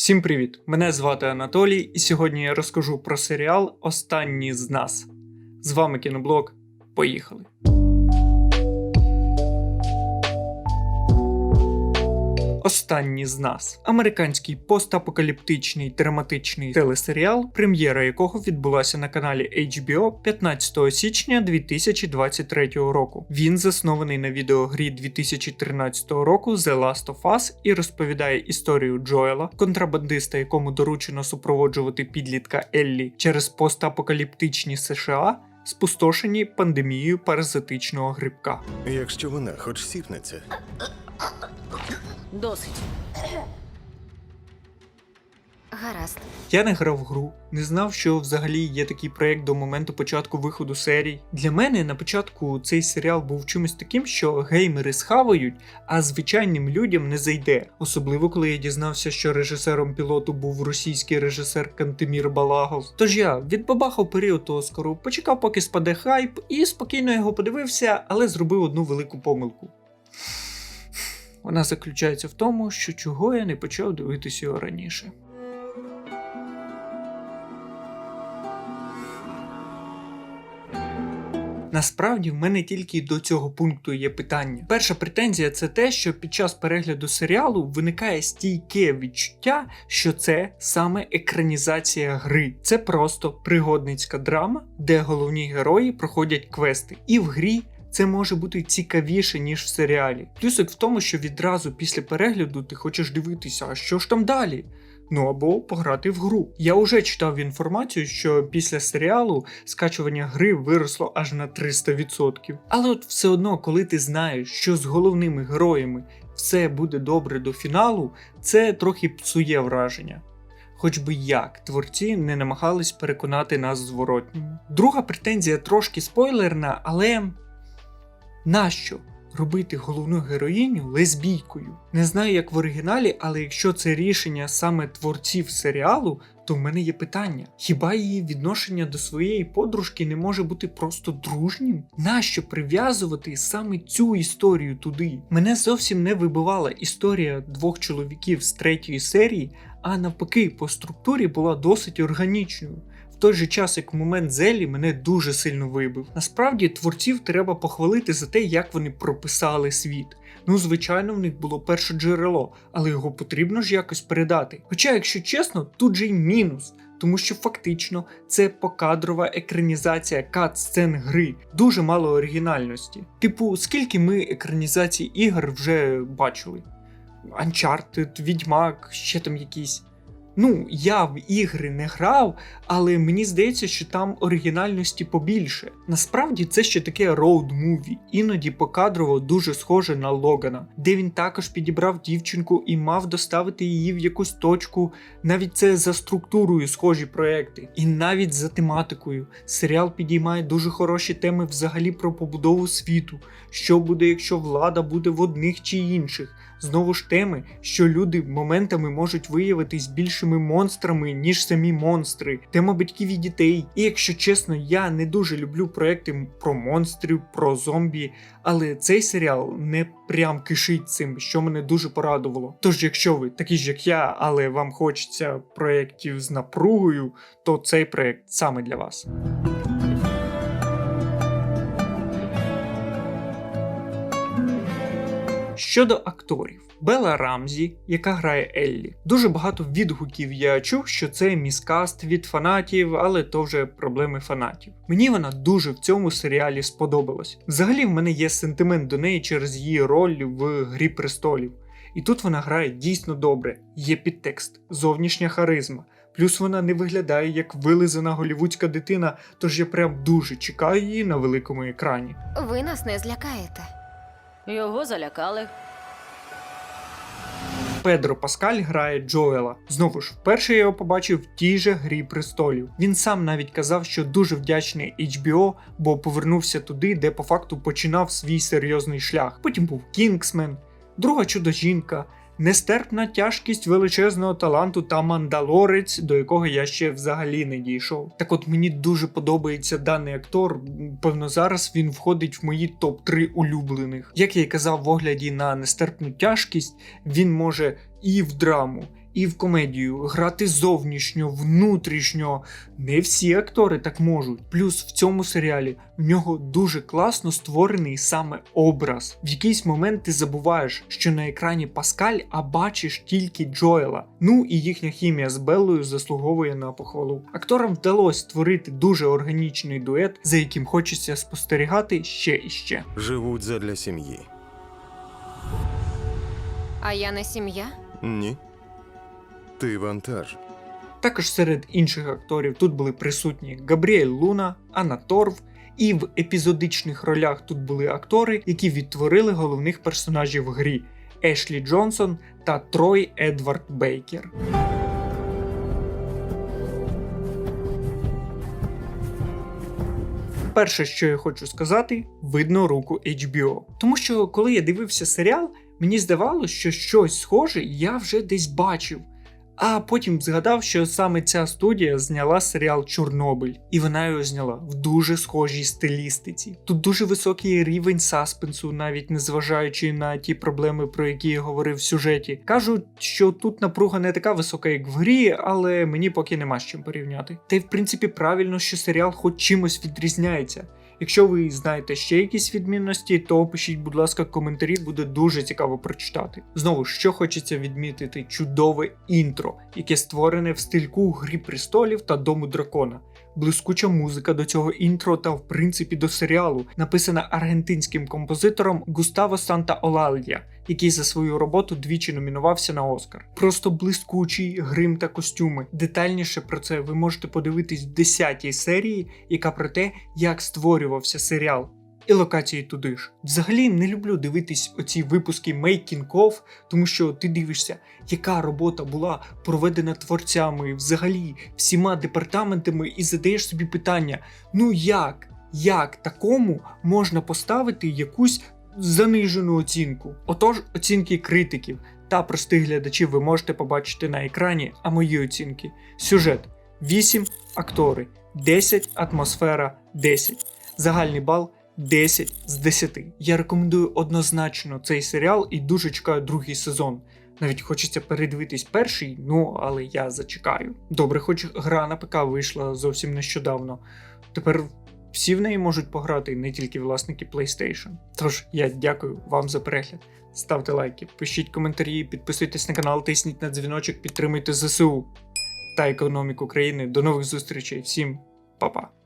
Всім привіт! Мене звати Анатолій, і сьогодні я розкажу про серіал Останні з нас. З вами кіноблог. Поїхали! Останні з нас американський постапокаліптичний драматичний телесеріал, прем'єра якого відбулася на каналі HBO 15 січня 2023 року. Він заснований на відеогрі 2013 року The Last of Us і розповідає історію Джоела, контрабандиста, якому доручено супроводжувати підлітка Еллі через постапокаліптичні США. Спустошені пандемією паразитичного грибка. Якщо вона хоч сіпнеться, Досить. Гаразд. Я не грав в гру, не знав, що взагалі є такий проект до моменту початку виходу серій. Для мене на початку цей серіал був чимось таким, що геймери схавають, а звичайним людям не зайде. Особливо коли я дізнався, що режисером пілоту був російський режисер Кантемір Балагов. Тож я відбабахав період Оскару, почекав, поки спаде хайп, і спокійно його подивився, але зробив одну велику помилку. Вона заключається в тому, що чого я не почав дивитися його раніше. Насправді в мене тільки до цього пункту є питання. Перша претензія це те, що під час перегляду серіалу виникає стійке відчуття, що це саме екранізація гри. Це просто пригодницька драма, де головні герої проходять квести. І в грі це може бути цікавіше, ніж в серіалі. Плюсик в тому, що відразу після перегляду ти хочеш дивитися, а що ж там далі? Ну або пограти в гру. Я вже читав інформацію, що після серіалу скачування гри виросло аж на 300%. Але от все одно, коли ти знаєш, що з головними героями все буде добре до фіналу, це трохи псує враження. Хоч би як творці не намагались переконати нас зворотньому. Друга претензія трошки спойлерна, але нащо робити головну героїню лесбійкою? Не знаю, як в оригіналі, але якщо це рішення саме творців серіалу, то в мене є питання: хіба її відношення до своєї подружки не може бути просто дружнім? Нащо прив'язувати саме цю історію туди? Мене зовсім не вибивала історія двох чоловіків з третьої серії, а навпаки, по структурі була досить органічною. Той же час, як момент Зелі мене дуже сильно вибив. Насправді творців треба похвалити за те, як вони прописали світ. Ну, звичайно, в них було перше джерело, але його потрібно ж якось передати. Хоча, якщо чесно, тут же й мінус. Тому що фактично це покадрова екранізація кат-сцен гри, дуже мало оригінальності. Типу, скільки ми екранізацій ігор вже бачили? Uncharted, Відьмак, ще там якісь. Ну, я в ігри не грав, але мені здається, що там оригінальності побільше. Насправді це ще таке роуд-муві, іноді покадрово дуже схоже на Логана, де він також підібрав дівчинку і мав доставити її в якусь точку. Навіть це за структурою схожі проекти, і навіть за тематикою. Серіал підіймає дуже хороші теми взагалі про побудову світу. Що буде, якщо влада буде в одних чи інших. Знову ж теми, що люди моментами можуть виявитись більшими монстрами, ніж самі монстри, тема батьків і дітей. І якщо чесно, я не дуже люблю проекти про монстрів, про зомбі, але цей серіал не прям кишить цим, що мене дуже порадувало. Тож, якщо ви такі ж як я, але вам хочеться проєктів з напругою, то цей проект саме для вас. Щодо акторів, Бела Рамзі, яка грає Еллі. Дуже багато відгуків я чув, що це міскаст від фанатів, але то вже проблеми фанатів. Мені вона дуже в цьому серіалі сподобалась. Взагалі, в мене є сентимент до неї через її роль в Грі престолів. І тут вона грає дійсно добре, є підтекст, зовнішня харизма. Плюс вона не виглядає як вилизана голівудська дитина, тож я прям дуже чекаю її на великому екрані. Ви нас не злякаєте. Його залякали. Педро Паскаль грає Джоела. Знову ж, вперше я його побачив в тій же грі престолів. Він сам навіть казав, що дуже вдячний HBO, бо повернувся туди, де по факту починав свій серйозний шлях. Потім був Кінгсмен, друга чудо жінка. Нестерпна тяжкість величезного таланту та мандалорець, до якого я ще взагалі не дійшов. Так от мені дуже подобається даний актор. Певно, зараз він входить в мої топ-3 улюблених. Як я й казав в огляді на нестерпну тяжкість, він може і в драму, і в комедію, грати зовнішньо, внутрішньо. Не всі актори так можуть. Плюс в цьому серіалі в нього дуже класно створений саме образ. В якийсь момент ти забуваєш, що на екрані Паскаль, а бачиш тільки Джоела. Ну і їхня хімія з Беллою заслуговує на похвалу. Акторам вдалося створити дуже органічний дует, за яким хочеться спостерігати ще і ще. Живуть задля сім'ї. А я не сім'я? Ні. Ти вантаж. Також серед інших акторів тут були присутні Габріель Луна, Анна Торв. І в епізодичних ролях тут були актори, які відтворили головних персонажів в грі Ешлі Джонсон та Трой Едвард Бейкер. Перше, що я хочу сказати, видно руку HBO. Тому що коли я дивився серіал, мені здавалося, що щось схоже я вже десь бачив. А потім згадав, що саме ця студія зняла серіал Чорнобиль, і вона його зняла в дуже схожій стилістиці. Тут дуже високий рівень саспенсу, навіть незважаючи на ті проблеми, про які я говорив в сюжеті. Кажуть, що тут напруга не така висока, як в грі, але мені поки нема з чим порівняти. Та й в принципі правильно, що серіал хоч чимось відрізняється. Якщо ви знаєте ще якісь відмінності, то пишіть, будь ласка, коментарі, буде дуже цікаво прочитати. Знову що хочеться відмітити, чудове інтро, яке створене в стильку Грі престолів та Дому дракона. Блискуча музика до цього інтро та в принципі до серіалу, написана аргентинським композитором Густаво Санта Олалья, який за свою роботу двічі номінувався на Оскар. Просто блискучий грим та костюми. Детальніше про це ви можете подивитись в 10-й серії, яка про те, як створювався серіал. І локації туди ж. Взагалі не люблю дивитись оці випуски Making of, тому що ти дивишся, яка робота була проведена творцями, взагалі всіма департаментами, і задаєш собі питання: ну як? Як такому можна поставити якусь занижену оцінку? Отож, оцінки критиків та простих глядачів ви можете побачити на екрані, а мої оцінки. Сюжет 8 актори, 10 атмосфера, 10. Загальний бал 10 з 10. Я рекомендую однозначно цей серіал і дуже чекаю другий сезон. Навіть хочеться передивитись перший, ну але я зачекаю. Добре, хоч гра на ПК вийшла зовсім нещодавно. Тепер всі в неї можуть пограти, не тільки власники PlayStation. Тож я дякую вам за перегляд. Ставте лайки, пишіть коментарі, підписуйтесь на канал, тисніть на дзвіночок, підтримуйте ЗСУ та економіку країни. До нових зустрічей. Всім па-па.